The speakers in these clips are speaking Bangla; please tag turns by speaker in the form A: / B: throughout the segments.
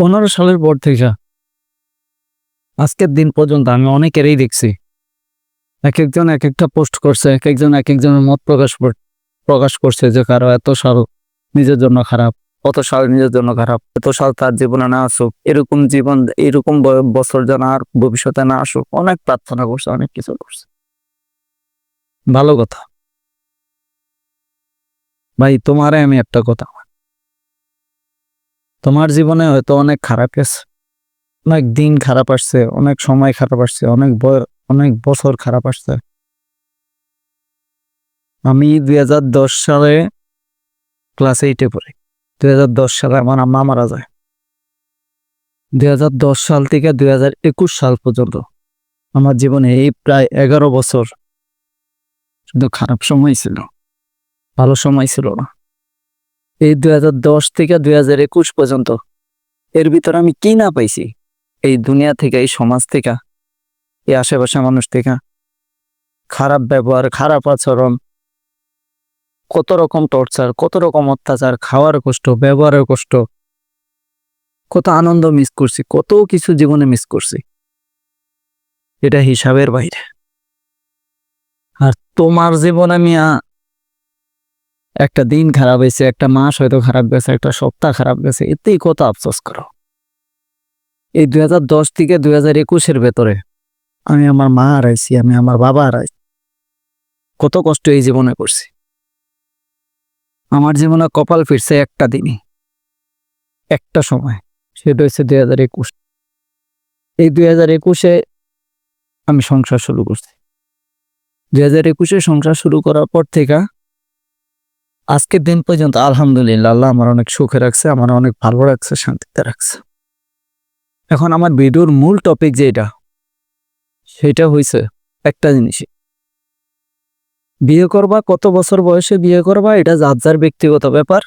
A: পনেরো সালের পর থেকে আজকের দিন পর্যন্ত আমি অনেকেরই দেখছি। এক একজন এক একটা পোস্ট করছে, এক একজন এক একজনের মত প্রকাশ প্রকাশ করছে যে কারও এত সাল নিজের জন্য খারাপ অত সাল নিজের জন্য খারাপ, এত সাল তার জীবনে না আসুক, এরকম জীবন, এরকম বছর যেন আর ভবিষ্যতে না আসুক, অনেক প্রার্থনা করছে, অনেক কিছু করছে। ভালো কথা। ভাই, তোমারে আমি একটা কথা তোমার জীবনে হয়তো অনেক খারাপ গেছে, অনেক দিন খারাপ আসছে, অনেক সময় খারাপ আসছে, অনেক অনেক বছর খারাপ আসছে। আমি দুই হাজার দশ সালে ক্লাস এইটে পড়ি, দুই হাজার দশ সালে আমার আম্মা মারা যায়। দুই হাজার দশ সাল থেকে দুই হাজার একুশ সাল পর্যন্ত আমার জীবনে এই প্রায় এগারো বছর শুধু খারাপ সময় ছিল, ভালো সময় ছিল না। এই দুই হাজার দশ থেকে দুই হাজার একুশ পর্যন্ত। এর ভিতরে আমি কি না পাইছি? এই দুনিয়া থেকে, এই সমাজ থেকে, এই আশেপাশে মানুষ থেকে। খারাপ ব্যবহার, খারাপ আচরণ, কত রকম টর্চার, কত রকম অত্যাচার, খাওয়ার কষ্ট, ব্যবহারের কষ্ট। কত আনন্দ মিস করছি, কত কিছু জীবনে মিস করছি। এটা হিসাবের বাইরে। আর তোমার জীবন আমি একটা দিন খারাপ হয়েছে, একটা মাস হয়তো খারাপ গেছে, একটা সপ্তাহ খারাপ গেছে, এতেই কত আফসোস করো। এই দুই হাজার দশ থেকে দুই হাজার একুশের ভেতরে আমি আমার মা হারাইছি, আমি আমার বাবা হারাইছি। কত কষ্ট এই জীবনে করছি। আমার জীবনে কপাল ফিরছে একটা দিনই, একটা সময়, সেটা হচ্ছে দুই হাজার একুশ। এই দুই হাজার একুশে আমি সংসার শুরু করছি। দুই হাজার একুশে সংসার শুরু করার পর থেকে আজকের দিন পর্যন্ত আলহামদুলিল্লাহ, আল্লাহ আমার অনেক সুখে রাখছে, আমার অনেক ভালো রাখছে, শান্তিতে রাখছে। এখন আমার ভিডিওর মূল টপিক যেটা, সেটা হইছে একটা জিনিসই বিয়ে করবা, কত বছর বয়সে বিয়ে করবা, এটা যার যার ব্যক্তিগত ব্যাপার।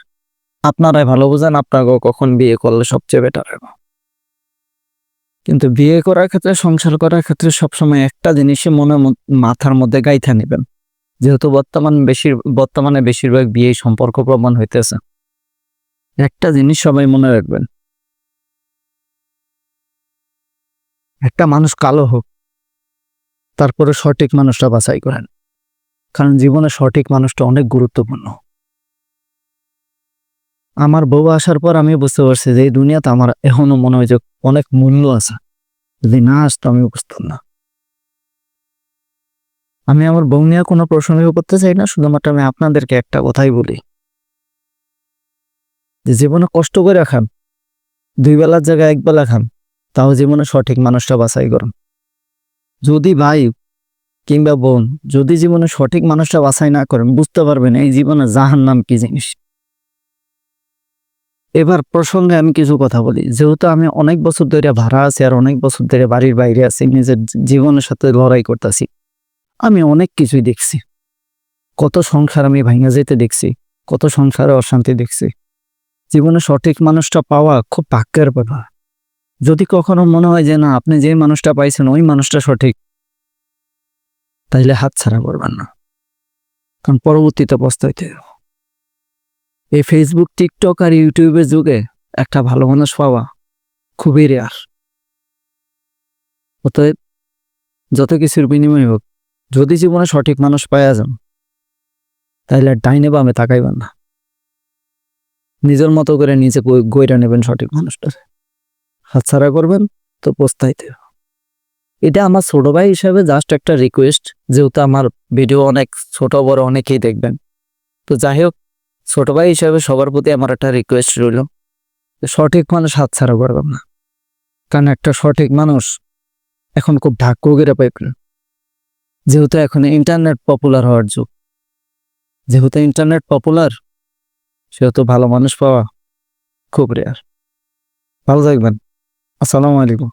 A: আপনারাই ভালো বোঝেন, আপনাকেও কখন বিয়ে করলে সবচেয়ে বেটার হবে। কিন্তু বিয়ে করার ক্ষেত্রে, সংসার করার ক্ষেত্রে সবসময় একটা জিনিসই মনে মাথার মধ্যে গাইথা নেবেন। যেহেতু বর্তমান বেশির বর্তমানে বেশিরভাগ বিয়ে সম্পর্ক প্রমাণ হইতেছে। একটা জিনিস সবাই মনে রাখবেন। একটা মানুষ কালো হোক, তারপরে সঠিক মানুষটা বাছাই করেন। কারণ জীবনে সঠিক মানুষটা অনেক গুরুত্বপূর্ণ। আমার বউ আসার পর আমি বুঝতে পারছি যে এই দুনিয়াতে আমার এখনও মনে হয় যে অনেক মূল্য আছে। যদি না আসতো আমি বুঝতাম না। আমি আমার বউ নিয়ে কোনো প্রসঙ্গ করতে চাই না, শুধুমাত্র আমি আপনাদেরকে একটা কথাই বলি। যে জীবনে কষ্ট করে খান, দুই বেলার জায়গায় এক বেলা খান, তাও জীবনে সঠিক মানুষটা বাছাই করুন। যদি ভাই কিংবা বোন যদি জীবনে সঠিক মানুষটা বাছাই না করেন, বুঝতে পারবেন এই জীবনে জাহান নাম কি জিনিস। এবার প্রসঙ্গে আমি কিছু কথা বলি। যেহেতু আমি অনেক বছর ধরে ভাড়া আছি আর অনেক বছর ধরে বাড়ির বাইরে আছি, নিজের জীবনের সাথে লড়াই করতেছি। আমি অনেক কিছুই দেখছি। কত সংসার আমি ভাঙা যেতে দেখছি, কত সংসারে অশান্তি দেখছি। জীবনে সঠিক মানুষটা পাওয়া খুব ভাগ্যের ব্যাপার। যদি কখনো মনে হয় যে না, আপনি যে মানুষটা পাইছেন, ওই মানুষটা সঠিক, তাইলে হাত ছাড়া করবেন না। কারণ পরবর্তীতে পস্তাইতে এই ফেসবুক টিকটক আর ইউটিউবের যুগে একটা ভালো মানুষ পাওয়া খুবই রেয়ার অতএব যত কিছুর বিনিময় হোক যদি জীবনে সঠিক মানুষ পাওয়া যান তাহলে ডাইনে বামে তাকাইবেন না। নিজের মতো করে নিজে গই- গইরা নেবেন সঠিক মানুষটার। হাতছাড়া করবেন তো পস্তাইতে। এটা আমার ছোট ভাই হিসাবে জাস্ট একটা রিকোয়েস্ট যেহেতু আমার ভিডিও অনেক ছোট, বড় অনেকেই দেখবেন। তো যাই হোক, ছোট ভাই হিসাবে সবার প্রতি আমার একটা রিকোয়েস্ট রইল সঠিক মানুষ হাতছাড়া করবেন না। কারণ একটা সঠিক মানুষ এখন খুব ভাগ্য করে পাইবেন যেহেতু এখন ইন্টারনেট পপুলার হওয়ার যুগ। যেহেতু ইন্টারনেট পপুলার সেহেতু ভালো মানুষ পাওয়া খুব রেয়ার ভালো থাকবেন। আসসালামু আলাইকুম।